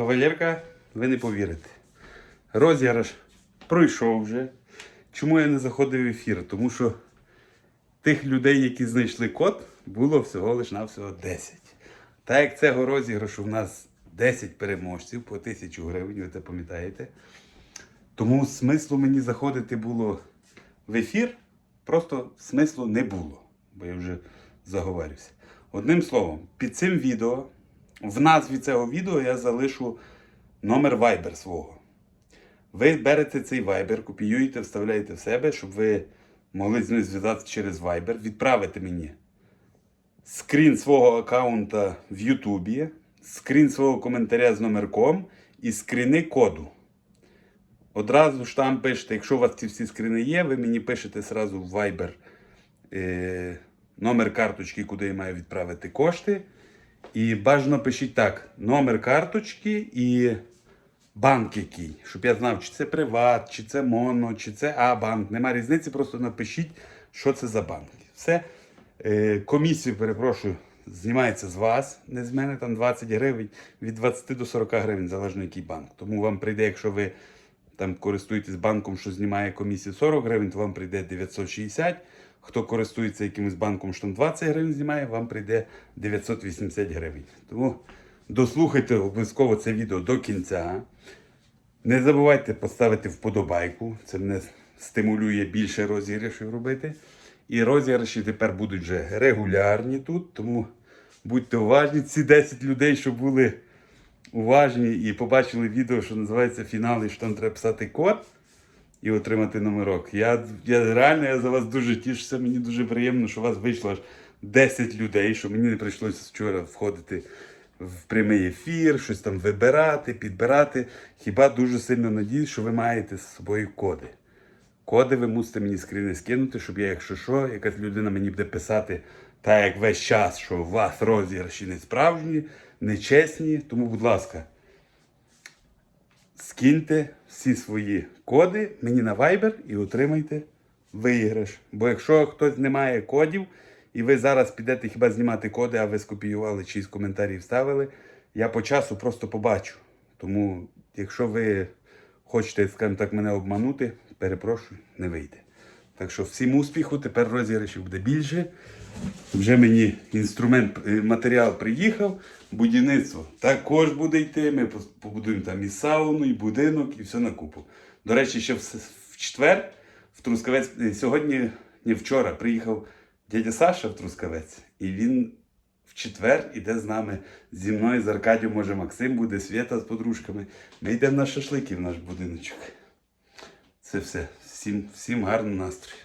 Кавалерка, ви не повірите. Розіграш пройшов вже. Чому я не заходив в ефір? Тому що тих людей, які знайшли код, було всього лиш навсього 10. Так як цього розіграшу в нас 10 переможців по 1000 гривень, ви це пам'ятаєте. Тому смислу мені заходити було в ефір, просто смислу не було, бо я вже заговорився. Одним словом, під цим відео, в назві цього відео я залишу номер Viber свого. Ви берете цей Viber, копіюєте, вставляєте в себе, щоб ви могли з ним зв'язатися через Viber, відправити мені скрін свого аккаунта в Ютубі, скрін свого коментаря з номерком і скріни коду. Одразу ж там пишете, якщо у вас ці всі скрини є, ви мені пишете зразу в Viber е, номер карточки, куди я маю відправити кошти. І бажано пишіть так: номер карточки і банк який. Щоб я знав, чи це Приват, чи це Моно, чи це А-банк. Нема різниці, просто напишіть, що це за банк. Все. Е, комісію, перепрошую, знімається з вас, не з мене, там 20 гривень, від 20 до 40 гривень, залежно який банк. Тому вам прийде, якщо ви там користуєтесь банком, що знімає комісію 40 гривень, то вам прийде 960. Хто користується якимось банком, що там 20 гривень знімає, вам прийде 980 гривень. Тому дослухайте обов'язково це відео до кінця. Не забувайте поставити вподобайку. Це мене стимулює більше розіграшів робити. І розіграші тепер будуть вже регулярні тут. Тому будьте уважні. Ці 10 людей, що були уважні і побачили відео, що називається фінал, і що там треба писати код і отримати номерок. Я, я реально я за вас дуже тішуся. Мені дуже приємно, що у вас вийшло аж 10 людей, що мені не прийшлося вчора входити в прямий ефір, щось там вибирати, підбирати. Хіба дуже сильно надіюсь, що ви маєте з собою коди. Коди ви мусите мені скріни скинути, щоб я, якщо що, якась людина мені буде писати, так як весь час, що у вас розіграші не справжні, нечесні. Тому, будь ласка, скиньте всі свої коди мені на Viber і отримайте виграш. Бо якщо хтось не має кодів, і ви зараз підете хіба знімати коди, а ви скопіювали чиїсь коментарі вставили, я по часу просто побачу. Тому, якщо ви хочете, скажімо так, мене обманути, перепрошую, не вийде. Так що всім успіху, тепер розіграшів буде більше. Вже мені інструмент, е, матеріал приїхав, будівництво також буде йти. Ми побудуємо там і сауну, і будинок, і все на купу. До речі, ще в, четвер в Трускавець, е, сьогодні, не вчора, приїхав дядя Саша в Трускавець, і він в четвер іде з нами зі мною, з Аркадієм, може Максим буде, Свята з подружками. Ми йдемо на шашлики в наш будиночок. Це все. Всім, всім гарного настрою.